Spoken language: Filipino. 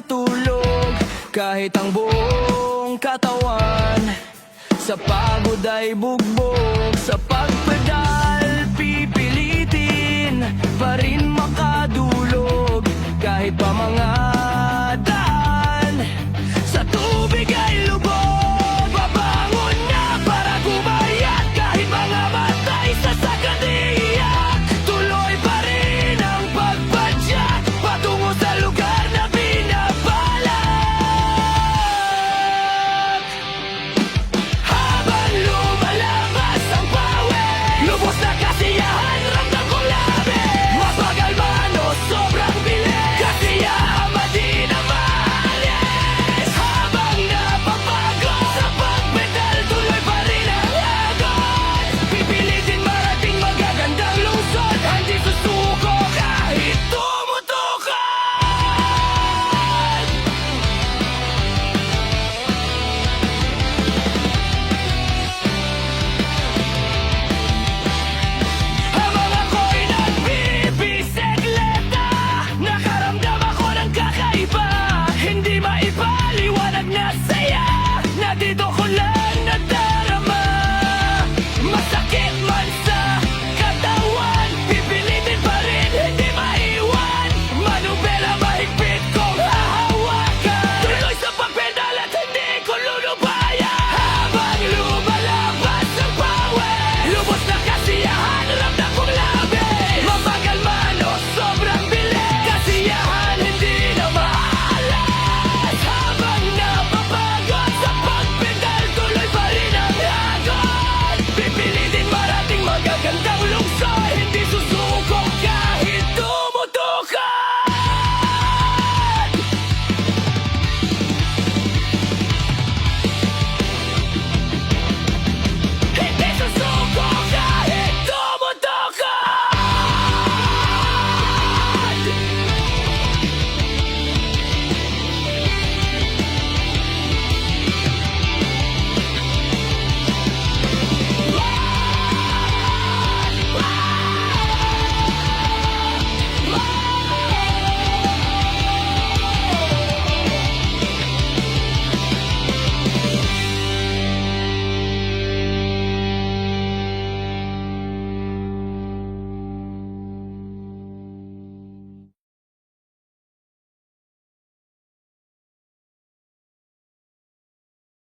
Kahit kulang sa tulog Kahit ang buong katawan. Sa pagod ay bugbog Sa pagpedal pipilitin Pa rin makadulog. Kahit pa mga Paliwanag na saya Nandito ko lang na